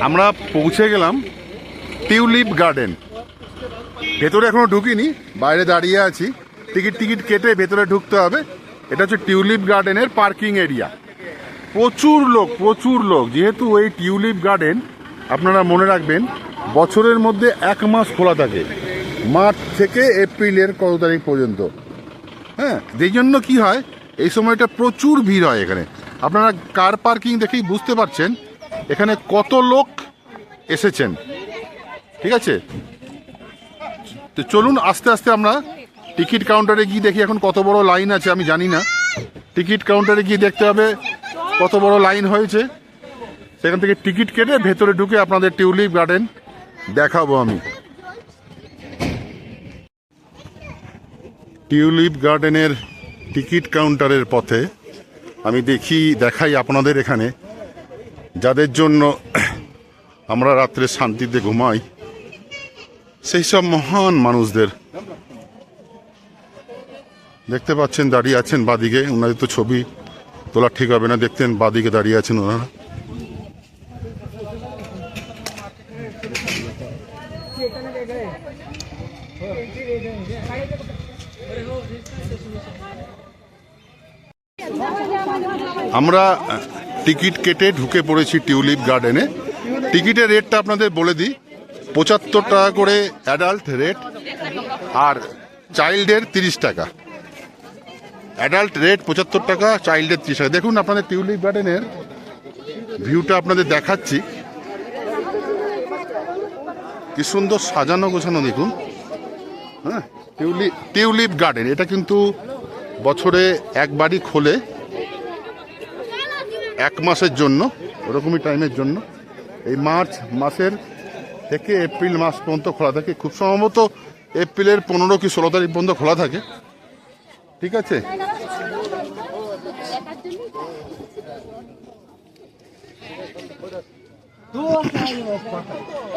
আমরা পৌঁছে গেলাম টিউলিপ গার্ডেন। ভেতরে এখনও ঢুকিনি, বাইরে দাঁড়িয়ে আছি। টিকিট টিকিট কেটে ভেতরে ঢুকতে হবে। এটা হচ্ছে টিউলিপ গার্ডেনের পার্কিং এরিয়া। প্রচুর লোক প্রচুর লোক। যেহেতু এই টিউলিপ গার্ডেন, আপনারা মনে রাখবেন, বছরের মধ্যে এক মাস খোলা থাকে। মার্চ থেকে এপ্রিলের কত তারিখ পর্যন্ত। হ্যাঁ যেই জন্য কি হয়, এই সময়টা প্রচুর ভিড় হয় এখানে। আপনারা কার পার্কিং দেখেই বুঝতে পারছেন, এখানে কত লোক এসেছেন। ঠিক আছে? তো চলুন, আস্তে আস্তে আমরা টিকিট কাউন্টারে গিয়ে দেখি এখন কত বড় লাইন আছে, আমি জানি না। টিকিট কাউন্টারে গিয়ে দেখতে হবে কত বড় লাইন হয়েছে। সেখান থেকে টিকিট কেটে ভেতরে ঢুকে আপনাদের টিউলিপ গার্ডেন দেখাবো আমি। টিউলিপ গার্ডেনের টিকিট কাউন্টারের পথে আমি দেখি, দেখাই আপনাদের এখানে। যাদের জন্য আমরা রাত্রে শান্তিতে ঘুমাই, সেই সব মহান মানুষদের। দেখতে পাচ্ছেন, দাঁড়িয়ে আছেন বাদিকে। ওনাদের তো ছবি তোলা ঠিক হবে না। দেখতেন বাদিকে দাঁড়িয়ে আছেন ওনারা। আমরা টিকিট কেটে ঢুকে পড়েছি টিউলিপ গার্ডেনে। টিকিটের রেটটা আপনাদের বলে দিই, পঁচাত্তর টাকা করে অ্যাডাল্ট রেট আর চাইল্ডের তিরিশ টাকা। অ্যাডাল্ট রেট পঁচাত্তর টাকা চাইল্ডের তিরিশ টাকা। দেখুন আপনাদের টিউলিপ গার্ডেনের ভিউটা আপনাদের দেখাচ্ছি। কি সুন্দর সাজানো গোছানো, দেখুন। হ্যাঁ টিউলিপ টিউলিপ গার্ডেন। এটা কিন্তু বছরে একবারই খোলে। এক মাসের জন্য ওরকমই টাইমের জন্য এই মার্চ মাসের থেকে এপ্রিল মাস পর্যন্ত খোলা থাকে। খুব সম্ভবত এপ্রিলের পনেরো কি ষোলো তারিখ পর্যন্ত খোলা থাকে। ঠিক আছে?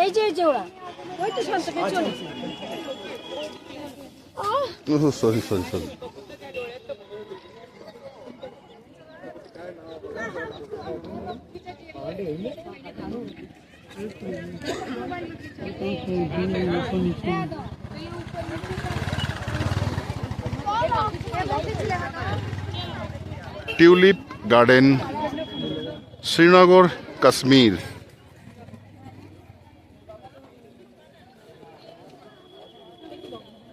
এই যে ওই তো sorry sorry sorry tulip garden Srinagar Kashmir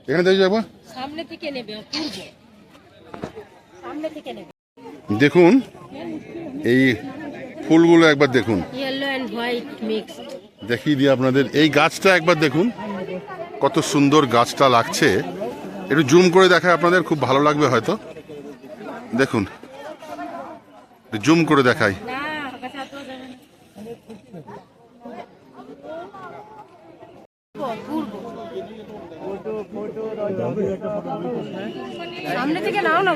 এখানে দেখে। যাব সামনে থেকে নেবে পূর্ব সামনে থেকে নেবে। দেখুন এই ফুলগুলো একবার দেখুন। দেখিয়ে দিই আপনাদের এই গাছটা একবার দেখুন কত সুন্দর গাছটা লাগছে। একটু জুম করে দেখায় আপনাদের খুব ভালো লাগবে হয়তো। দেখুন জুম করে দেখাই না কাছে হাত দেওয়া যাবে না পূর্ব সামনে থেকে নাও না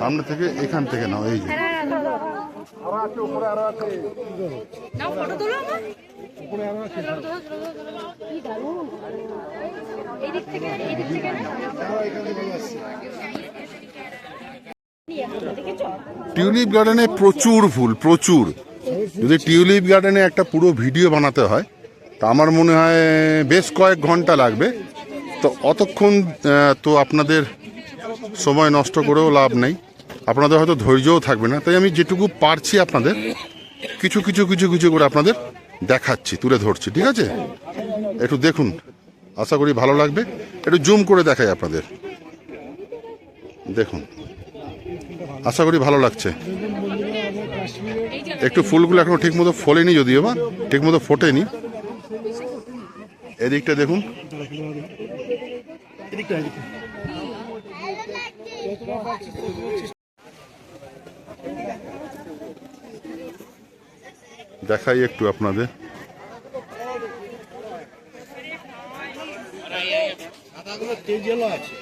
সামনে থেকে এখান থেকে নাও এই যে। টিউলিপ গার্ডেনে প্রচুর ফুল প্রচুর। যদি টিউলিপ গার্ডেনে একটা পুরো ভিডিও বানাতে হয় তা আমার মনে হয় বেশ কয়েক ঘণ্টা লাগবে। তো অতক্ষণ তো আপনাদের সময় নষ্ট করেও লাভ নেই। আপনাদের হয়তো ধৈর্যও থাকবে না। তাই আমি যেটুকু পারছি আপনাদের, কিছু কিছু কিছু কিছু করে আপনাদের দেখাচ্ছি, তুলে ধরছি, ঠিক আছে? একটু দেখুন, আশা করি ভালো লাগবে। একটু জুম করে দেখাই আপনাদের। দেখুন, আশা করি ভালো লাগছে। একটু ফুলগুলো এখনও ঠিক মতো ফোলেনি যদিও বা ঠিক মতো ফোটেনি। এদিকটা দেখুন। দেখাই একটু আপনাদের। আচ্ছা,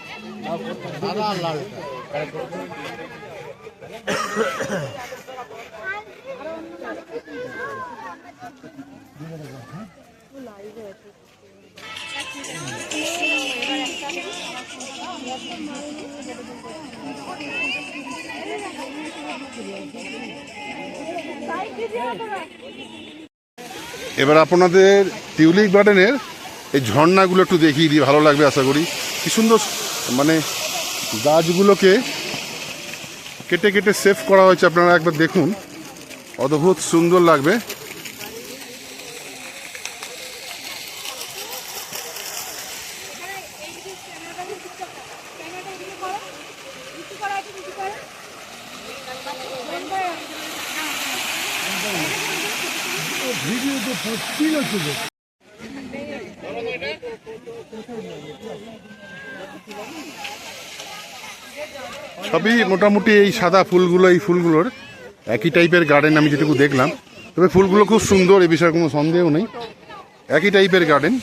এবার আপনাদের টিউলিপ গার্ডেনের এই ঝর্ণাগুলো একটু দেখিয়ে দিই, ভালো লাগবে আশা করি। কি সুন্দর মানে গাছগুলোকে কেটে কেটে সেভ করা হয়েছে, আপনারা একবার দেখুন। অদ্ভুত সুন্দর লাগবে। সবই মোটামুটি এই সাদা ফুলগুলো, এই ফুলগুলোর একই টাইপের গার্ডেন আমি যেটুকু দেখলাম। তবে ফুলগুলো খুব সুন্দর, এ বিষয়ে কোনো সন্দেহ নেই। একই টাইপের গার্ডেন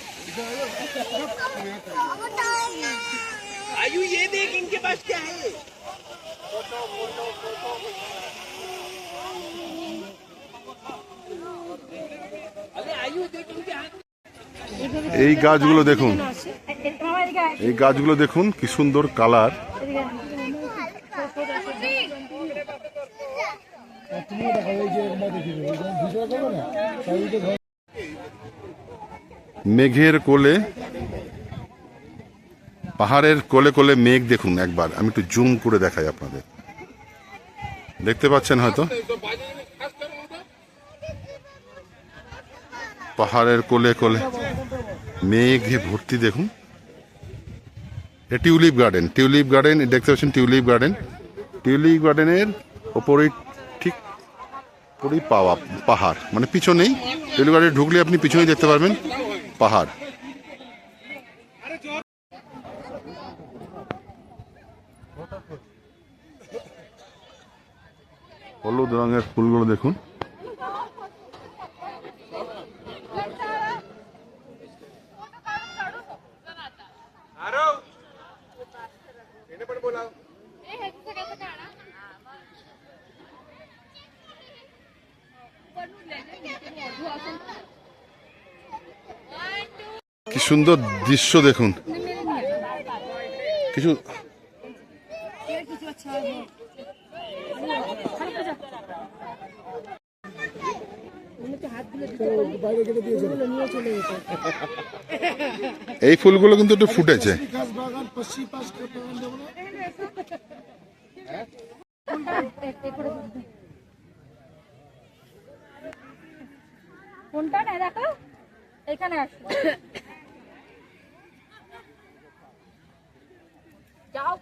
এই গাছগুলো দেখুন। এই গাছগুলো দেখুন, কি সুন্দর কালার। মেঘের কোলে, পাহাড়ের কোলে কোলে মেঘ দেখুন একবার। আমি একটু জুম করে দেখাই আপনাদের। দেখতে পাচ্ছেন হয়তো? পাহাড়ের কোলে কোলে। মেঘে ভর্তি দেখুন। এটা টিউলিপ গার্ডেন। টিউলিপ গার্ডেন, দেখতে পাচ্ছেন টিউলিপ গার্ডেন। টিউলিপ গার্ডেনের ওপরে ঠিক ওপরেই পাওয়া, পাহাড়। মানে পিছনেই টিউলিপ গার্ডেন ঢুকলে আপনি পিছনেই দেখতে পারবেন পাহাড়। হলুদ রঙের ফুলগুলো দেখুন কি সুন্দর দৃশ্য দেখুন। কিছু এই ফুলগুলো কিন্তু একটু ফুটেছে। কোনটা? না দেখো। এখানে আসো। já o.